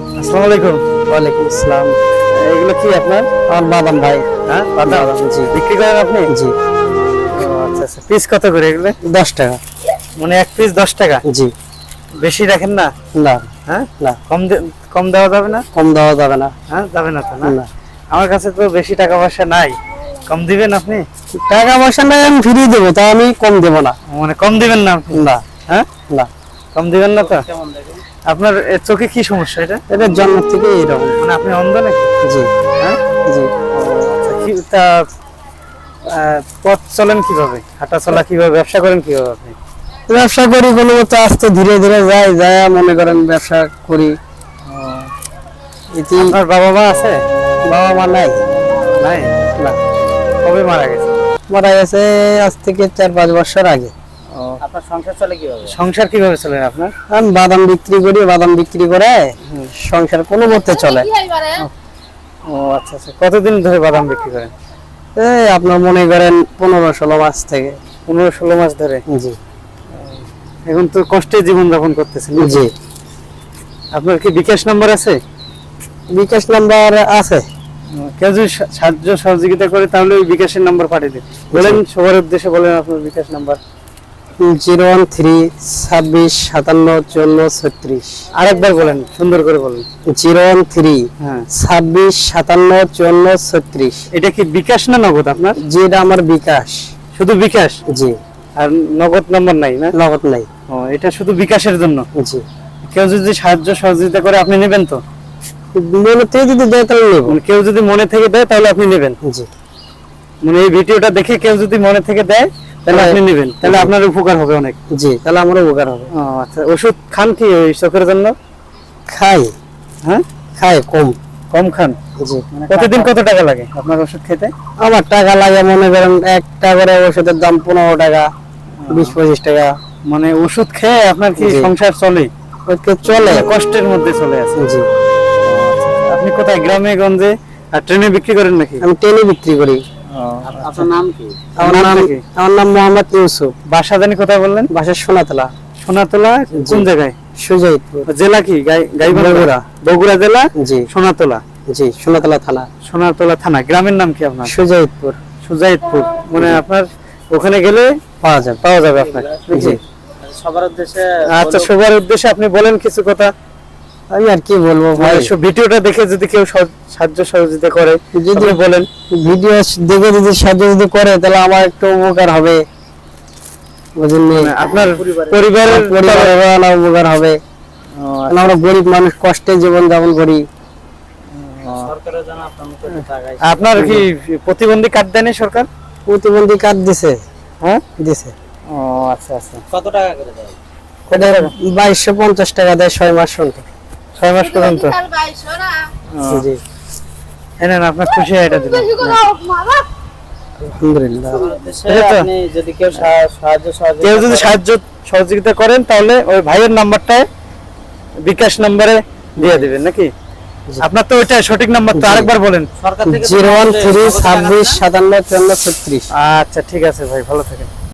আসসালামু আলাইকুম। ওয়ালাইকুম আসসালাম। এগুলো কি আপনার? আমার বাদাম ভাই। হ্যাঁ? বাদাম? জি। বিক্রি করেন আপনি? জি। আচ্ছা আচ্ছা। পিস কত করে এগুলো? দশ টাকা। মানে এক পিস দশ টাকা? জি। বেশি রাখেন না? না। হ্যাঁ? না। কম কম দেওয়া যাবে না? কম দেওয়া যাবে না। হ্যাঁ যাবে না তো না। আমার কাছে তো বেশি টাকা পয়সা নাই। কম দিবেন আপনি? টাকা পয়সা নাই আমি ফিরিয়ে দেবো তা আমি কম দেবো না। মানে কম দিবেন না আপনি? না। হ্যাঁ? না। কম দিবেন না তো? আপনার চোখে কি সমস্যা এটা? এটা জন্ম থেকে এইরকম মানে আপনি অন্ধ নাকি? জি। হ্যাঁ? জি। আচ্ছা তা পথ চলেন কীভাবে? হাঁটা চলা কীভাবে? ব্যবসা করেন কীভাবে আপনি? ব্যবসা করি কোনো মতো আস্তে ধীরে ধীরে যাই যায় মনে করেন ব্যবসা করি। এটি আপনার বাবা মা আছে? বাবা মা নাই। নাই? না। কবে মারা গেছে? মারা গেছে আজ থেকে চার পাঁচ বছর আগে। আপনার সংসার চলে কীভাবে? সংসার কীভাবে চলে আপনার? আমি বাদাম বিক্রি করি বাদাম বিক্রি করে সংসার কোনো মতে চলে। ও আচ্ছা আচ্ছা। কতদিন ধরে বাদাম বিক্রি করেন? এই আপনার মনে করেন পনেরো ষোলো মাস থেকে। পনেরো ষোলো মাস ধরে? জি। এখন তো কষ্টে জীবন যাপন করতেছেন জি। আপনার কি বিকাশ নাম্বার আছে? বিকাশ নাম্বার আছে। কেউ যদি সাহায্য সহযোগিতা করে তাহলে ওই বিকাশের নাম্বার পাঠিয়ে দিন। বলেন সবার উদ্দেশ্যে বলেন আপনার bKash number. Zero one three ছাব্বিশ সাতান্ন চুয়ান্ন ছত্রিশ। আরেকবার বলেন সুন্দর করে বলেন। জিরো ওয়ান থ্রি হ্যাঁ। ছাব্বিশ সাতান্ন চুয়ান্ন ছত্রিশ। এটা কি বিকাশ না নগদ আপনার? যেটা আমার বিকাশ। শুধু বিকাশ? জি। আর নগদ নম্বর নাই না? নগদ নাই। ও এটা শুধু বিকাশের জন্য? জি। কেউ যদি সাহায্য সহযোগিতা করে আপনি নেবেন তো? মনে থেকে যদি দেয় তাহলে নেব। মানে কেউ যদি মনে থেকে দেয় তাহলে আপনি নেবেন। জি। মানে এই ভিডিওটা দেখে কেউ যদি মনে থেকে দেয় তাহলে আপনি নেবেন। তাহলে আপনার উপকার হবে অনেক। জি তাহলে আমার উপকার হবে। ও আচ্ছা ওষুধ খান কি ওই চোখের জন্য? খাই। হ্যাঁ? খাই কম। কম খান? প্রতিদিন কত টাকা লাগে আপনার ওষুধ খেতে? আমার টাকা লাগে মনে করেন একটা করে ওষুধের দাম পনেরো টাকা বিশ পঁচিশ টাকা। মানে ওষুধ খেয়ে আপনার কি সংসার চলে? চলে। কষ্টের মধ্যে চলে আছে। জি। আপনি কোথায় গ্রামে গঞ্জে আর ট্রেনে বিক্রি করেন নাকি? আমি টেনে বিক্রি করি। আপনার নাম কি? আমার নাম কি? আমার নাম মোহাম্মদ ইউসুফ। বাসা জানি কোথায় বললেন? বাসার সোনাতলা। সোনাতলা কোন জায়গায়? সুজয়পুর জেলা কি? গাই- গাইবান্ধা? বগুড়া। বগুড়া জেলা? জি। সোনাতলা? জি সোনাতলা থানা। সোনাতলা থানা। গ্রামের নাম কি আপনার? সুজয়পুর সুজাইদপুর। মানে আপনার ওখানে গেলে পাওয়া যাবে। পাওয়া যাবে আপনার জি। সবার উদ্দেশ্যে আচ্ছা সবার উদ্দেশ্যে আপনি বলেন কিছু কথা। আমি আর কি বলব ভাই? সব ভিডিওটা দেখে যদি কেউ সাহায্য সহযোগিতা করে যদি বলেন। ভিডিও দেখে যদি সাহায্য যদি করে তাহলে আমার একটু উপকার হবে। বুঝলেন মানে আপনার পরিবারের পরিবারের আমার উপকার হবে। আমরা গরিব মানুষ কষ্টে জীবন যাপন করি। আপনার মতো টাকা আপনার কি প্রতিবন্ধী কার্ড দেয়নি সরকার? প্রতিবন্ধী কার্ড দিছে। হ্যাঁ? দিছে। ও আচ্ছা আচ্ছা। কত টাকা করে দেয়? বাইশশো পঞ্চাশ টাকা দেয় ছয় মাস শুনতে ছয় মাস পর্যন্ত। জি আপনার খুশি হয় এটা আলহামদুলিল্লাহ। যদি কেউ সাহায্য কেউ যদি সাহায্য সহযোগিতা করেন তাহলে ওই ভাইয়ের নাম্বারটায় বিকাশ নাম্বারে দিয়ে দিবেন নাকি? আপনার তো ওইটা সঠিক নাম্বার তো আরেকবার বলেন। সরকার থেকে জিরো ওয়ান থ্রি ছাব্বিশ সাতান্ন চুয়ান্ন ছত্রিশ। আচ্ছা ঠিক আছে ভাই ভালো থাকেন।